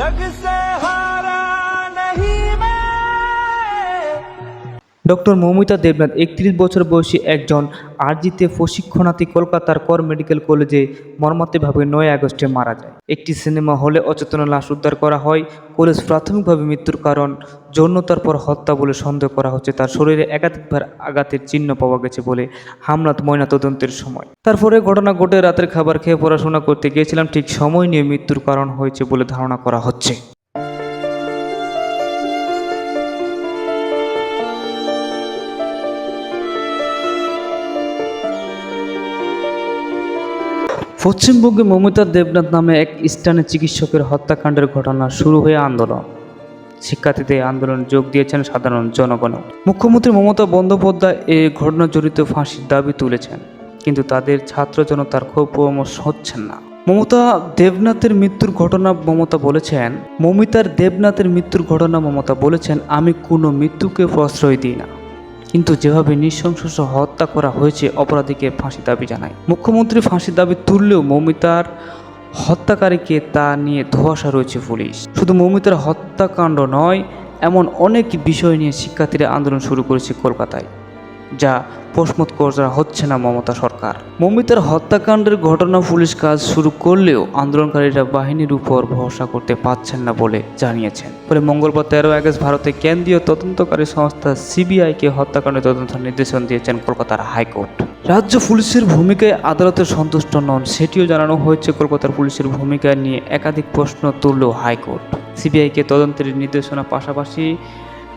जग से हारा नहीं मैं ডক্টর মৌমিতা দেবনাথ, একত্রিশ বছর বয়সী একজন আরজিতে প্রশিক্ষণার্থী কলকাতার কর মেডিকেল কলেজে মর্মান্তিকভাবে নয় আগস্টে মারা যায়। একটি সিনেমা হলে অচেতন লাশ উদ্ধার করা হয়। কলেজ প্রাথমিকভাবে মৃত্যুর কারণ যৌনতার পর হত্যা বলে সন্দেহ করা হচ্ছে। তার শরীরে একাধিকবার আঘাতের চিহ্ন পাওয়া গেছে বলে হামলাত ময়না তদন্তের সময়। তারপরে ঘটনা ঘটে রাতের খাবার খেয়ে পড়াশোনা করতে গিয়েছিলাম। ঠিক সময় নিয়ে মৃত্যুর কারণ হয়েছে বলে ধারণা করা হচ্ছে। পশ্চিমবঙ্গে মমতা দেবনাথ নামে এক স্থানীয় চিকিৎসকের হত্যাকাণ্ডের ঘটনা শুরু হয়ে আন্দোলন। শিক্ষার্থীদের আন্দোলনে যোগ দিয়েছেন সাধারণ জনগণ মুখ্যমন্ত্রী মমতা বন্দ্যোপাধ্যায় এই ঘটনা জড়িত ফাঁসির দাবি তুলেছেন, কিন্তু তাদের ছাত্র জনতার খুব পরামর্শ হচ্ছেন না। মমতা দেবনাথের মৃত্যুর ঘটনা মমতা বলেছেন, মমিতার দেবনাথের মৃত্যুর ঘটনা মমতা বলেছেন, আমি কোনো মৃত্যুকে প্রশ্রয় দিই না। কিন্তু যেভাবে নৃশংস হত্যা করা হয়েছে, অপরাধীকে ফাঁসি দাবি জানায়। মুখ্যমন্ত্রী ফাঁসির দাবি তুললেও মমিতার হত্যাকারীকে তা নিয়ে ধোয়াশা রয়েছে পুলিশ। শুধু মমিতার হত্যাকাণ্ড নয়, এমন অনেক বিষয় নিয়ে শিক্ষার্থীরা আন্দোলন শুরু করেছে কলকাতায়। যা প্রশ্মত করা হচ্ছে না মমতা সরকার। মমিতার হত্যাকাণ্ডের ঘটনা পুলিশ কাজ শুরু করলেও আন্দোলনকারীরা বাহিনীর উপর ভরসা করতে পারছেন না বলে জানিয়েছেন। ফলে মঙ্গলবার তেরো আগস্ট ভারতে কেন্দ্রীয় তদন্তকারী সংস্থা সিবিআইকে হত্যাকাণ্ডের তদন্তের নির্দেশন দিয়েছেন কলকাতার হাইকোর্ট। রাজ্য পুলিশের ভূমিকায় আদালতে সন্তুষ্ট নন, সেটিও জানানো হয়েছে কলকাতার পুলিশের ভূমিকা নিয়ে একাধিক প্রশ্ন তুলল হাইকোর্ট। সিবিআইকে তদন্তের নির্দেশনা পাশাপাশি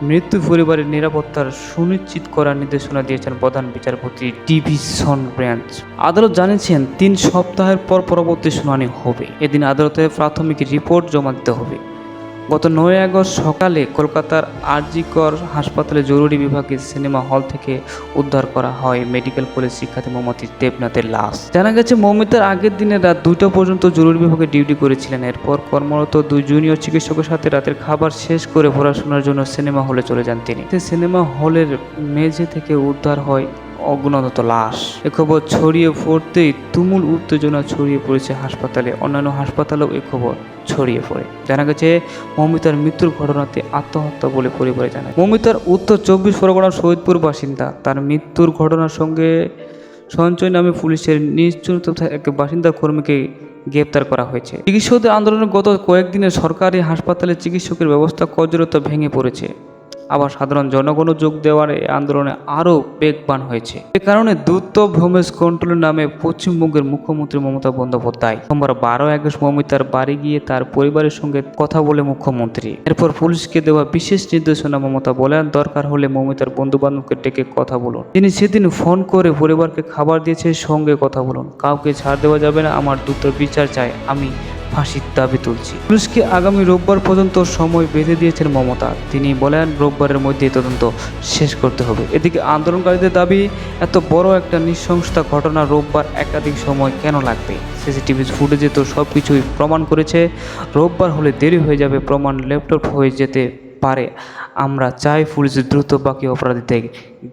মৃত্যু পরিবারের নিরাপত্তার সুনিশ্চিত করার নির্দেশনা দিয়েছেন প্রধান বিচারপতি ডিভিশন ব্রাঞ্চ আদালত জানিয়েছেন, তিন সপ্তাহের পর পরবর্তী শুনানি হবে। এদিন আদালতে প্রাথমিক রিপোর্ট জমা দিতে হবে। গত নয় আগস্ট সকালে কলকাতার আরজিকর হাসপাতালে জরুরি বিভাগের সিনেমা হল থেকে উদ্ধার করা হয় মেডিকেল কলেজ শিক্ষার্থী মোহাম্মদ দেবনাথের লাশ। জানা গেছে, মৌমিতার আগের দিনে রাত দুইটা পর্যন্ত জরুরি বিভাগে ডিউটি করেছিলেন। এরপর কর্মরত দুই জুনিয়র চিকিৎসকের সাথে রাতের খাবার শেষ করে পড়াশোনার জন্য সিনেমা হলে চলে যান তিনি। সিনেমা হলের মেঝে থেকে উদ্ধার হয় অগুণত লাশ। এ খবর ছড়িয়ে পড়তেই তুমুল উত্তেজনা ছড়িয়ে পড়েছে হাসপাতালে। অন্যান্য হাসপাতালেও এ খবর ছড়িয়ে পড়ে। জানা গেছে, মমিতার মৃত্যুর ঘটনাতে আত্মহত্যা বলে পরিবারে জানায় মৌমিতার উত্তর চব্বিশ পরগনার শহীদপুর বাসিন্দা। তার মৃত্যুর ঘটনার সঙ্গে সঞ্চয় নামে পুলিশের নিশ্চুত এক বাসিন্দা কর্মীকে গ্রেপ্তার করা হয়েছে। চিকিৎসকদের আন্দোলনের গত কয়েকদিনে সরকারি হাসপাতালে চিকিৎসকের ব্যবস্থা কর্জরত ভেঙে পড়েছে। আবার সাধারণ জনগণও যোগ দেওয়ার এই আন্দোলনে আরও বেগবান হয়েছে। এ কারণে দ্রুত ভূমেশ কন্ট্রোল নামে পশ্চিমবঙ্গের মুখ্যমন্ত্রী মমতা বন্দ্যোপাধ্যায় সোমবার বারো আগস্ট মমিতার বাড়ি গিয়ে তার পরিবারের সঙ্গে কথা বলে মুখ্যমন্ত্রী। এরপর পুলিশকে দেওয়া বিশেষ নির্দেশনা মমতা বলেন, দরকার হলে মমিতার বন্ধু বান্ধবকে ডেকে কথা বলুন। তিনি সেদিন ফোন করে পরিবারকে খাবার দিয়েছে, সঙ্গে কথা বলুন। কাউকে ছাড় দেওয়া যাবে না, আমার দ্রুত বিচার চাই, আমি ফাঁসির দাবি তুলছি। পুলিশকে আগামী রোববার পর্যন্ত সময় বেঁধে দিয়েছেন মমতা। তিনি বলেন, রোববারের মধ্যে তদন্ত শেষ করতে হবে। এদিকে আন্দোলনকারীদের দাবি, এত বড় একটা নৃশংসতা ঘটনা রোববার একাধিক সময় কেন লাগবে? সিসিটিভি ফুটেজে তো সব কিছুই প্রমাণ করেছে। রোববার হলে দেরি হয়ে যাবে, প্রমাণ ল্যাপটপ হয়ে যেতে পারে। আমরা চাই পুলিশ দ্রুত বাকি অপরাধীদের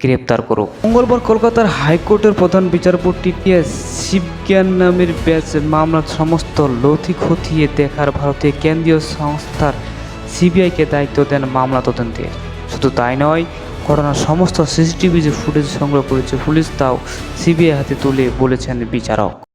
গ্রেপ্তার করুক। মঙ্গলবার কলকাতার হাইকোর্টের প্রধান বিচারপতি কে শিবজ্ঞান নামের ব্যাচ মামলার সমস্ত লথি খতিয়ে দেখার ভারতীয় কেন্দ্রীয় সংস্থার সিবিআইকে দায়িত্ব দেন মামলা তদন্তে। শুধু তাই নয়, ঘটনার সমস্ত সিসিটিভি যে ফুটেজ সংগ্রহ করেছে পুলিশ, তাও সিবিআই হাতে তুলে বলেছেন বিচারক।